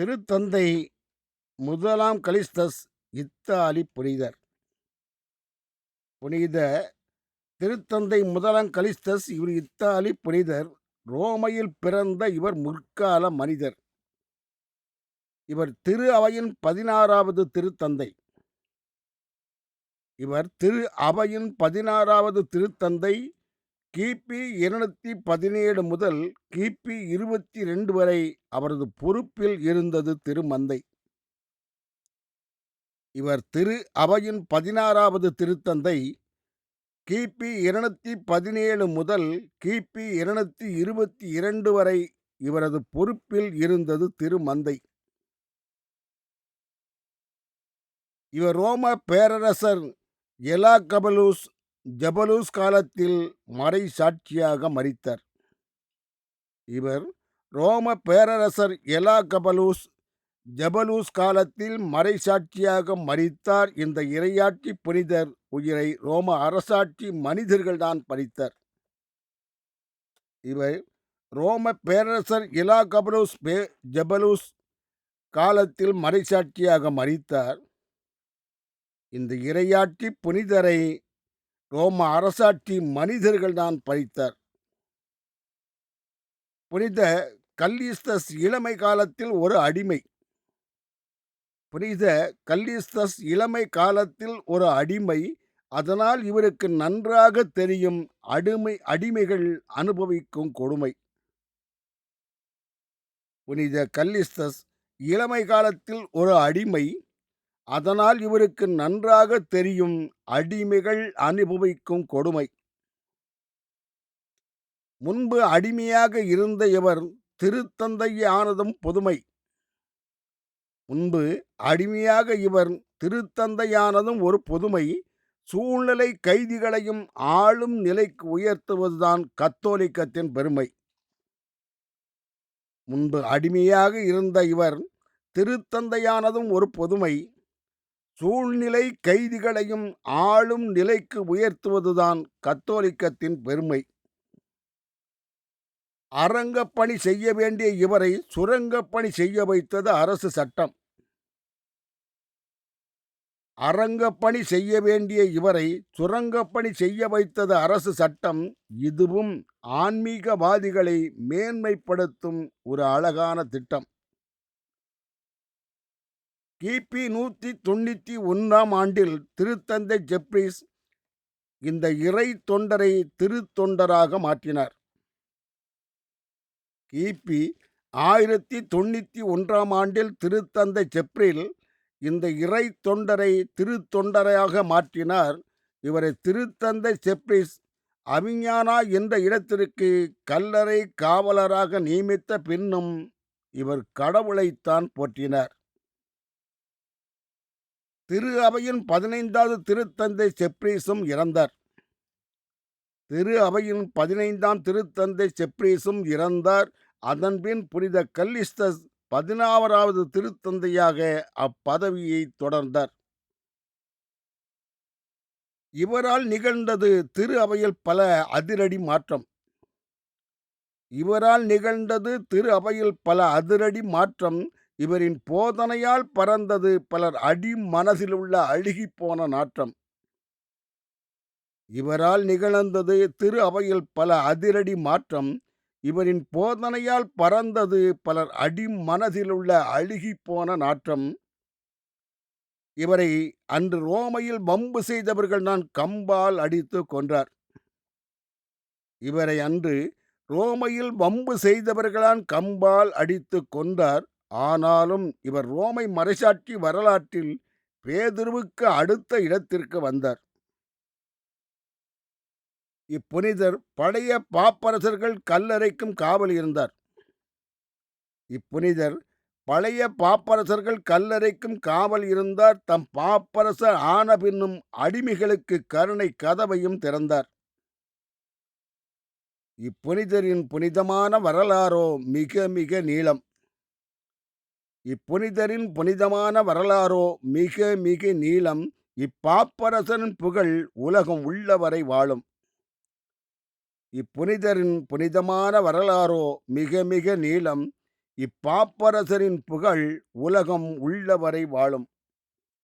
திருத்தந்தை முதலாம் Callistus Italy புனிதர். புனித திருத்தந்தை முதலாம் கலிஸ்டஸ் இவர் இத்தாலி புனிதர். ரோமையில் பிறந்த இவர் முற்கால மனிதர். இவர் திரு அவையின் பதினாறாவது திருத்தந்தை. இவர் திரு அவையின் பதினாறாவது திருத்தந்தை கிபி இருநூத்தி பதினேழு முதல் கிபி இருபத்தி ரெண்டு வரை அவரது பொறுப்பில் இருந்தது திருமந்தை. இவர் திரு அவையின் பதினாறாவது திருத்தந்தை. கிபி இருநூத்தி பதினேழு முதல் கிபி இருநூத்தி இருபத்தி இரண்டு வரை இவரது பொறுப்பில் இருந்தது திருமந்தை. இவர் ரோம பேரரசர் எலாகபலூஸ் ஜபலூஸ் காலத்தில் மறை சாட்சியாக மறித்தார் இவர் ரோம பேரரசர் எலா கபலூஸ் ஜபலூஸ் காலத்தில் மறைசாட்சியாக மறித்தார் இந்த இரையாட்சி புனிதர் உயிரை ரோம அரசாட்சி மனிதர்கள்தான் பறித்தார். இவர் ரோம பேரரசர் இலாகபலூஸ் பே ஜபலூஸ் காலத்தில் மறைசாட்சியாக மறித்தார் இந்த இரையாட்சி புனிதரை ரோம அரசாட்சி மனிதர்கள் தான் பறித்தார் புனித கல்லீஸ்தஸ் இளமை காலத்தில் ஒரு அடிமை. புனித கல்லீஸ்தஸ் இளமை காலத்தில் ஒரு அடிமை. அதனால் இவருக்கு நன்றாக தெரியும் அடிமை அடிமைகள் அனுபவிக்கும் கொடுமை. புனித கல்லிஸ்தஸ் இளமை காலத்தில் ஒரு அடிமை. அதனால் இவருக்கு நன்றாக தெரியும் அடிமைகள் அனுபவிக்கும் கொடுமை. முன்பு அடிமையாக இருந்த இவர் திருத்தந்தையானதும் புதுமை. முன்பு அடிமையாக இவர் திருத்தந்தையானதும் ஒரு புதுமை. சூழ்நிலை கைதிகளையும் ஆளும் நிலைக்கு உயர்த்துவதுதான் கத்தோலிக்கத்தின் பெருமை. முன்பு அடிமையாக இருந்த இவர் திருத்தந்தையானதும் ஒரு பொதுமை. சூழ்நிலை கைதிகளையும் ஆளும் நிலைக்கு உயர்த்துவதுதான் கத்தோலிக்கத்தின் பெருமை. அரங்கப்பணி செய்ய வேண்டிய இவரை சுரங்கப்பணி செய்ய வைத்தது அரசு சட்டம். அரங்கப்பணி செய்ய வேண்டிய இவரை சுரங்கப்பணி செய்ய வைத்தது அரசு சட்டம். இதுவும் ஆன்மீகவாதிகளை மேன்மைப்படுத்தும் ஒரு அழகான திட்டம். கிபி நூற்றி தொண்ணூற்றி ஒன்றாம் ஆண்டில் திருத்தந்தை ஜெப்ரிஸ் இந்த இறை தொண்டரை திருத்தொண்டராக மாற்றினார். கிபி ஆயிரத்தி தொண்ணூற்றி ஒன்றாம் ஆண்டில் திருத்தந்தை செப்ரில் இந்த இறை தொண்டரை திருத்தொண்டராக மாற்றினார். இவரை திருத்தந்தை செப்ரிஸ் அவிஞானா என்ற இடத்திற்கு கல்லறை காவலராக நியமித்த பின்னும் இவர் கடவுளைத்தான் போற்றினார். திரு அவையின் பதினைந்தாவது திருத்தந்தை செப்ரீஸும் இறந்தார். திரு அவையின் பதினைந்தாம் திருத்தந்தை செப்ரீஸும் இறந்தார். அதன்பின் புனித கல்லிஸ்தஸ் பதினாறாவது திருத்தந்தையாக அப்பதவியை தொடர்ந்தார். இவரால் நிகழ்ந்தது திரு அவையில் பல அதிரடி மாற்றம். இவரால் நிகழ்ந்தது திரு அவையில் பல அதிரடி மாற்றம் இவரின் போதனையால் பறந்தது பலர் அடி மனதிலுள்ள அழுகிப்போன நாற்றம். இவரால் நிகழ்ந்தது திரு அவையில் பல அதிரடி மாற்றம். இவரின் போதனையால் பறந்தது பலர் அடி மனதிலுள்ள அழுகிப்போன நாற்றம். இவரை அன்று ரோமையில் வம்பு செய்தவர்கள் நான் கம்பால் அடித்து கொன்றார். இவரை அன்று ரோமையில் வம்பு செய்தவர்களான் கம்பால் அடித்து கொன்றார். ஆனாலும் இவர் ரோமை மறைசாட்சி வரலாற்றில் பேதுருவுக்கு அடுத்த இடத்திற்கு வந்தார். இப்புனிதர் பழைய பாப்பரசர்கள் கல்லறைக்கும் காவல் இருந்தார். இப்புனிதர் பழைய பாப்பரசர்கள் கல்லறைக்கும் காவல் இருந்தார். தம் பாப்பரசர் ஆன பின்னும் அடிமைகளுக்கு கருணை கதவையும் திறந்தார். இப்புனிதரின் புனிதமான வரலாறோ மிக மிக நீளம். இப்புனிதரின் புனிதமான வரலாறோ மிக மிக நீளம் இப்பாப்பரசன் புகழ் உலகம் உள்ளவரை வாழும். இப்புனிதரின் புனிதமான வரலாறோ மிக மிக நீளம் இப்பாப்பரசரின் புகழ் உலகம் உள்ளவரை வாழும்.